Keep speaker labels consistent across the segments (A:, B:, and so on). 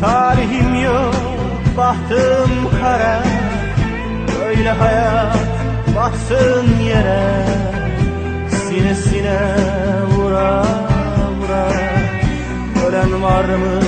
A: Talihim yok, bahtım kara. Böyle hayat batsın yere. Sinesine vura vura. Ölen var mı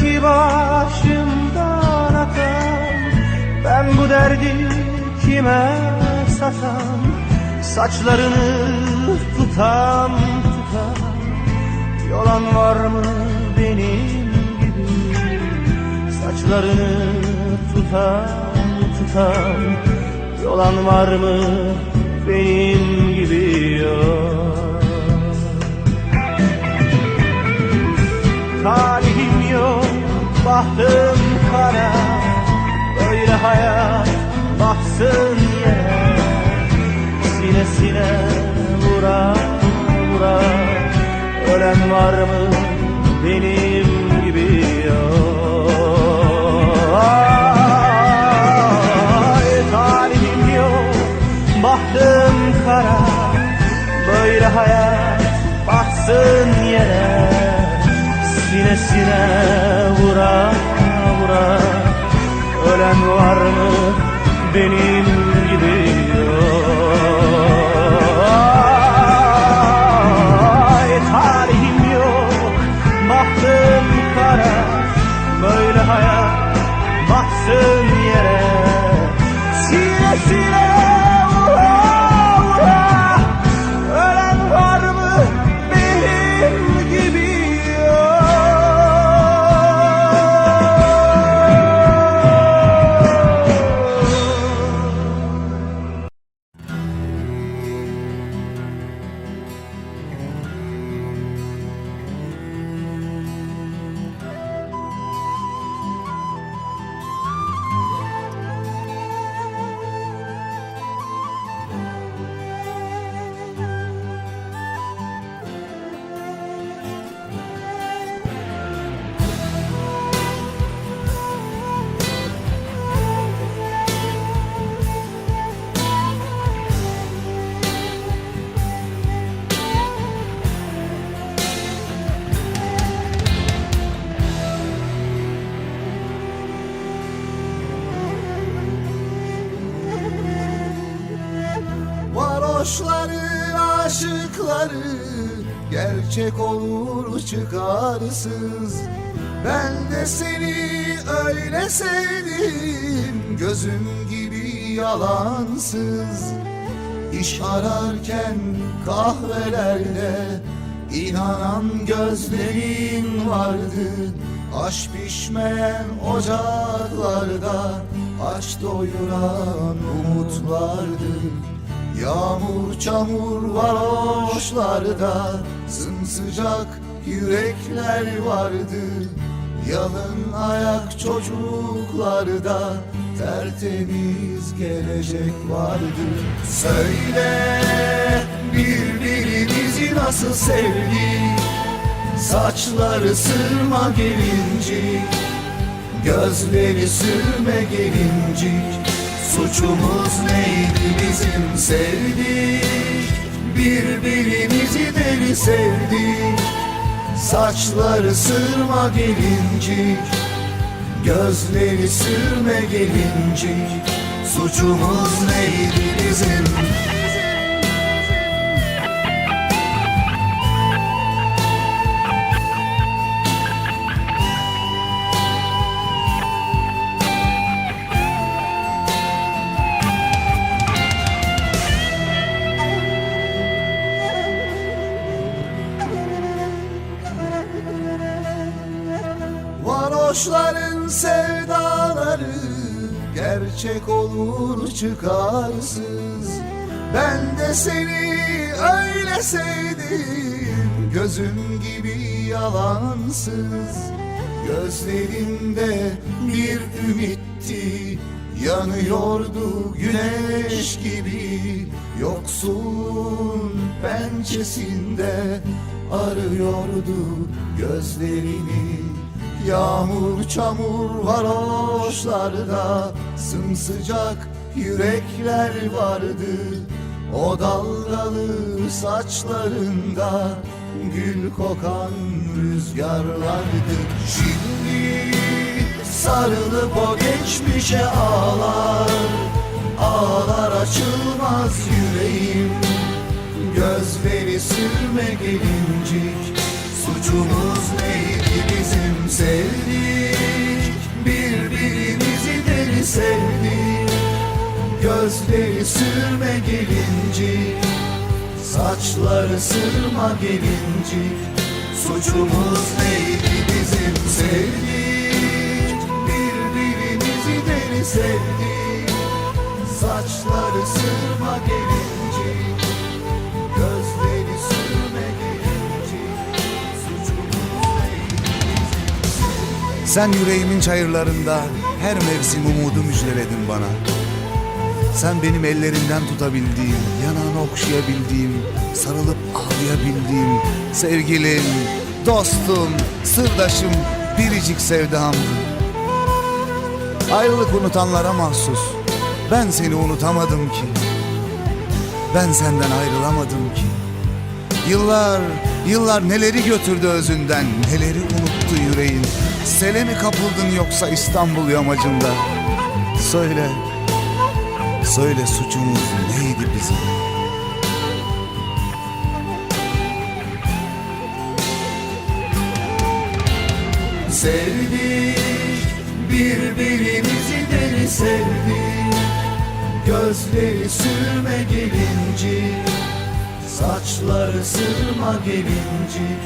A: ki başımdan atan Ben bu derdi kime satam Saçlarını tutam tutam Yolan var mı benim gibi? Saçlarını tutam tutam Yolan var mı benim gibi? Yok bahtım kara Böyle hayat baksın yere Sinesine vura vura Ölen var mı benim
B: Gerçek olur çıkarsız. Ben de seni öyle sevdim. Gözüm gibi yalansız. İş ararken kahvelerde inanan gözlerin vardı. Aş pişmeyen ocaklarda Aç doyuran umutlardı Yağmur çamur varoşlarda Sımsıcak yürekler vardı. Yalın ayak çocuklarda Tertemiz gelecek vardı. Söyle birbirimizi nasıl sevdik? Saçları sırma gelincik Gözleri sürme gelincik Suçumuz neydi biz bizim sevdik? Birbirimizi deli sevdik. Saçları sırma gelincik Gözleri sürme gelincik. Suçumuz neydi bizim Gerçek olur çıkarsız. Ben de seni öyle sevdim Gözüm gibi yalansız. Gözlerinde bir ümitti Yanıyordu güneş gibi. Yoksun pençesinde Arıyordu gözlerini Yağmur çamur varoşlarda Sımsıcak yürekler vardı. O dalgalı saçlarında Gül kokan rüzgarlardı. Şimdi sarılıp o geçmişe ağlar Ağlar açılmaz yüreğim. Gözleri sürme gelincik Suçumuz neydi bizim sevdik? Birbirimizi deli sevdik. Gözleri sürme gelincik. Saçları sırma gelincik. Suçumuz neydi bizim sevdik? Birbirimizi deli sevdik. Saçları sırma gelincik
C: Sen yüreğimin çayırlarında her mevsim umudu müjdeledin bana. Sen benim ellerimden tutabildiğim, yanağını okşayabildiğim, sarılıp ağlayabildiğim sevgilim, dostum, sırdaşım, biricik sevdamdı. Ayrılık unutanlara mahsus. Ben seni unutamadım ki. Ben senden ayrılamadım ki. Yıllar, yıllar neleri götürdü özünden, neleri unuttu yüreğin. Sele mi kapıldın yoksa İstanbul yamacında? Söyle, söyle suçumuz neydi bizim?
B: Sevdik birbirimizi deli sevdik Gözleri sürme gelinci Saçları sırma gelinci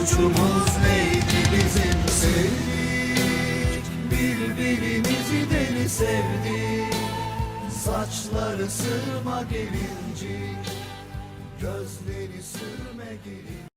B: Suçumuz neydi bizim sevdik? Birbirimizi deli sevdik. Saçları sırma gelinci Gözleri sürme gelinci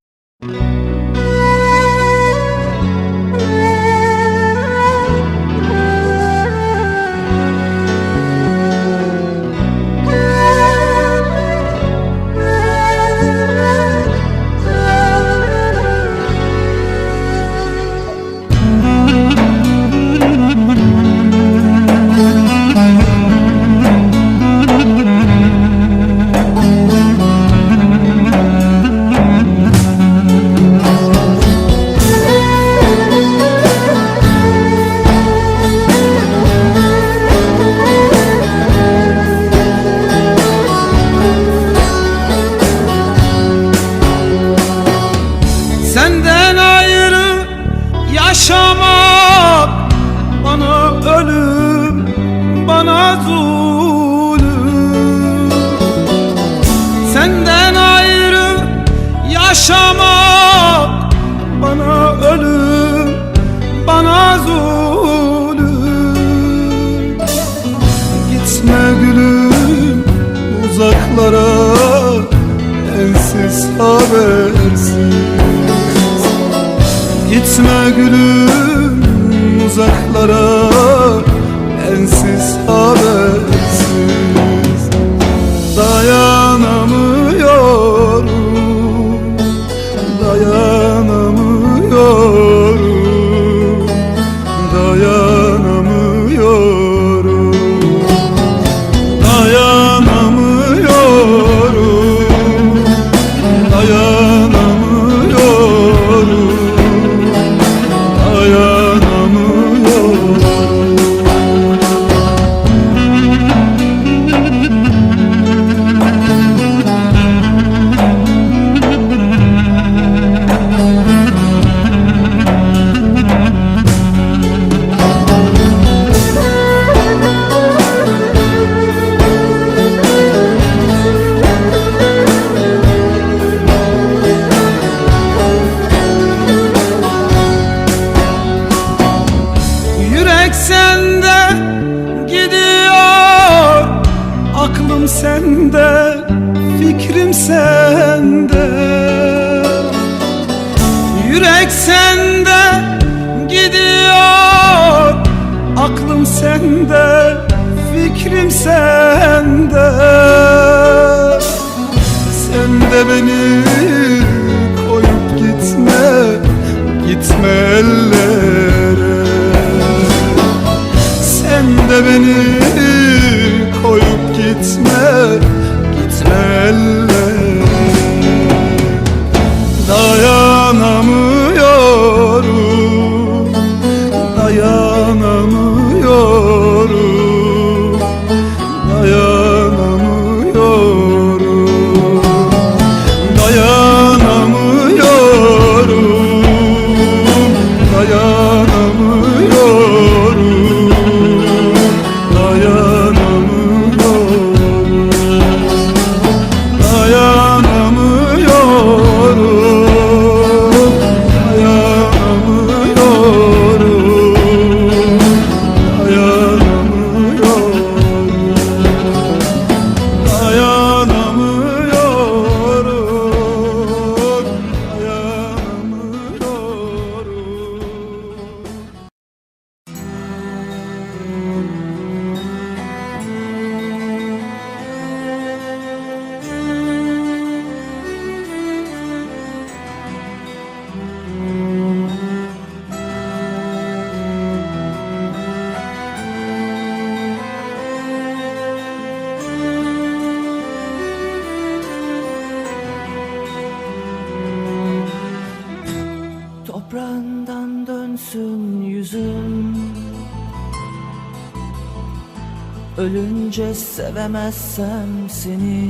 C: Görünce sevemezsem seni.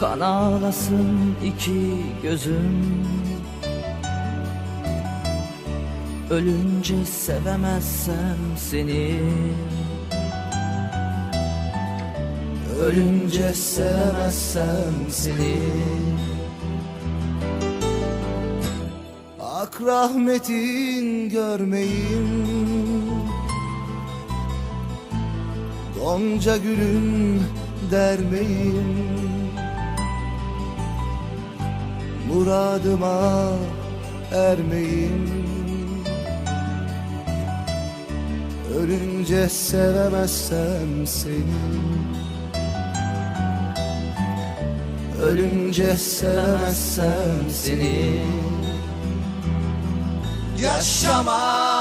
C: Kan ağlasın iki gözüm. Ölünce sevemezsem seni. Ölünce sevemezsem seni.
B: Ak rahmetin görmeyim. Gonca gülün dermeyim Muradıma ermeyim. Ölünce sevemezsem seni. Ölünce sevemezsem seni. Yaşamak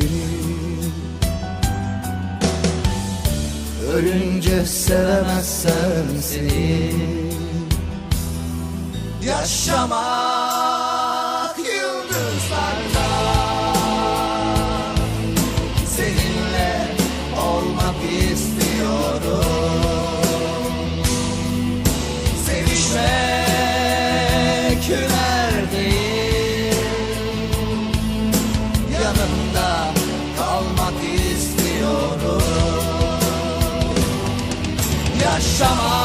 B: seni. Ölünce sevemezsem seni. Yaşamak Shama.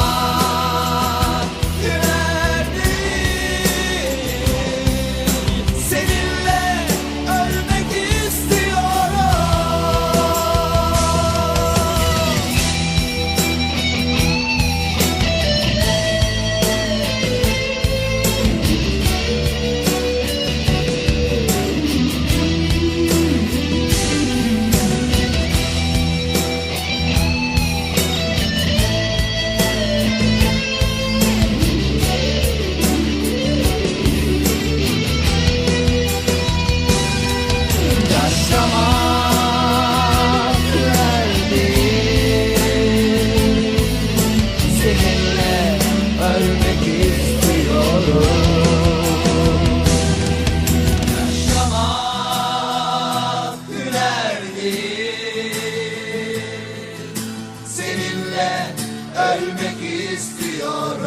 B: istiyorum.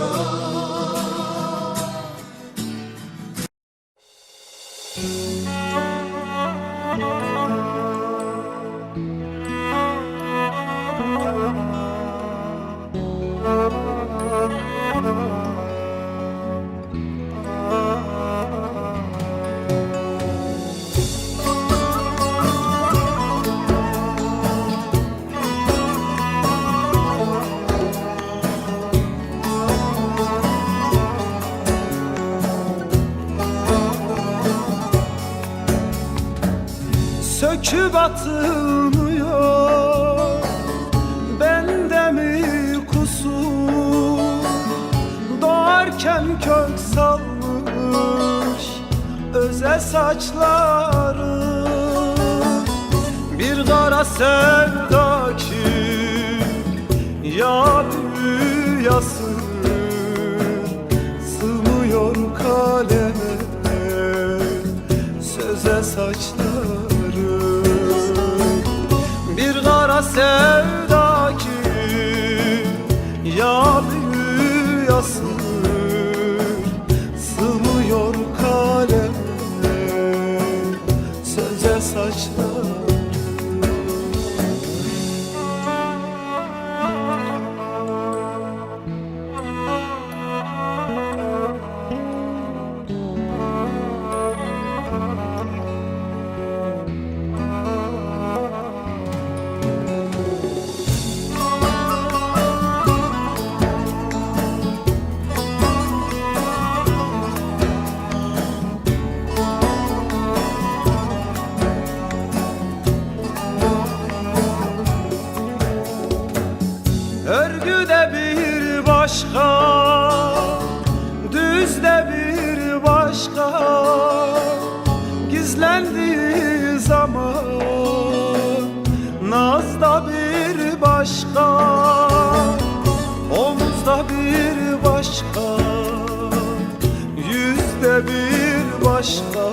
D: Doğarken kök salmış Öze saçları. Bir kara sevda ki Ya büyüyasın Sığmıyor kaleme Söze saçları. Bir kara sevda ki Ya büyüyasın Yüzde bir başka.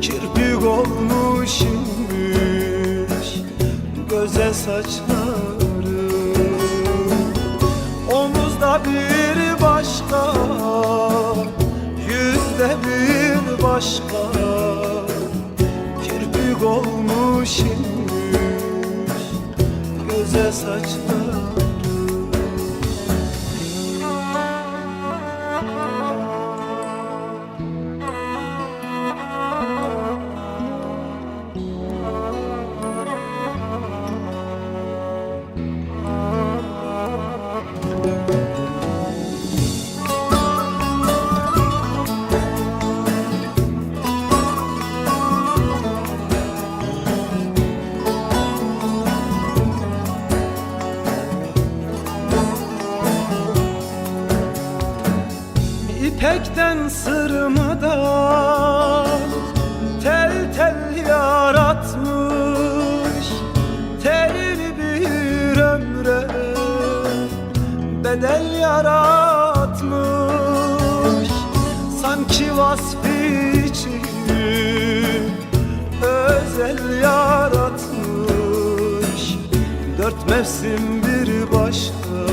D: Kirpik olmuş inmiş Göze saçları. Omuzda bir başka Yüzde bir başka. Kirpik olmuş inmiş Göze saçları vasfı için özel yaratmış. Dört mevsim bir başka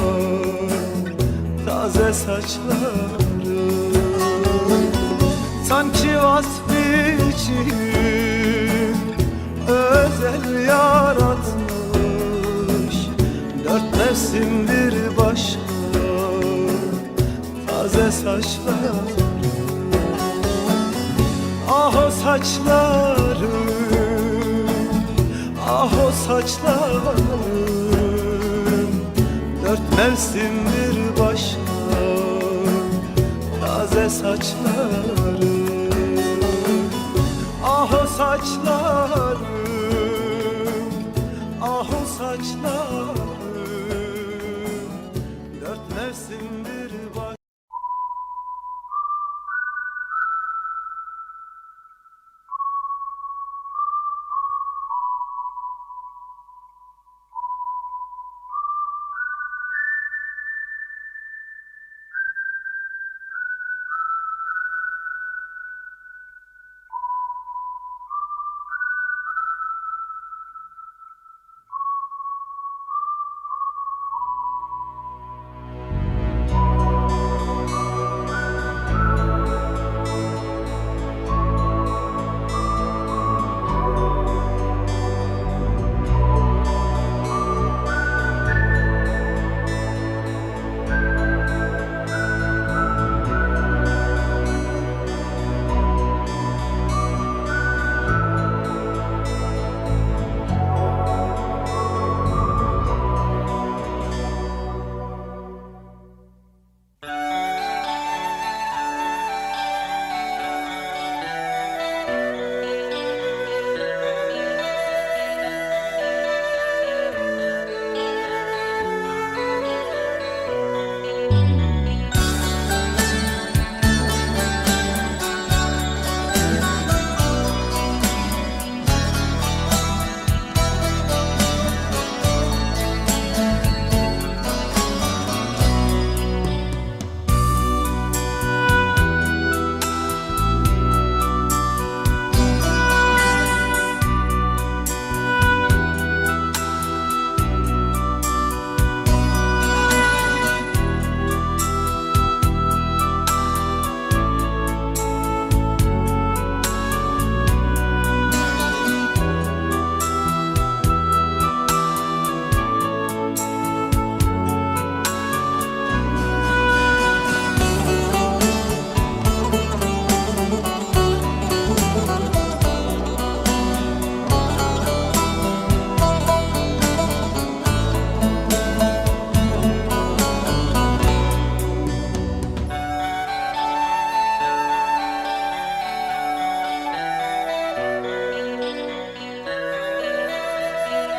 D: taze saçları. Sanki vasfı için özel yaratmış. Dört mevsim bir başka taze saçları Ah o saçları Ah o saçlarım Dört mevsim bir başka Taze saçları. Ah o saçlar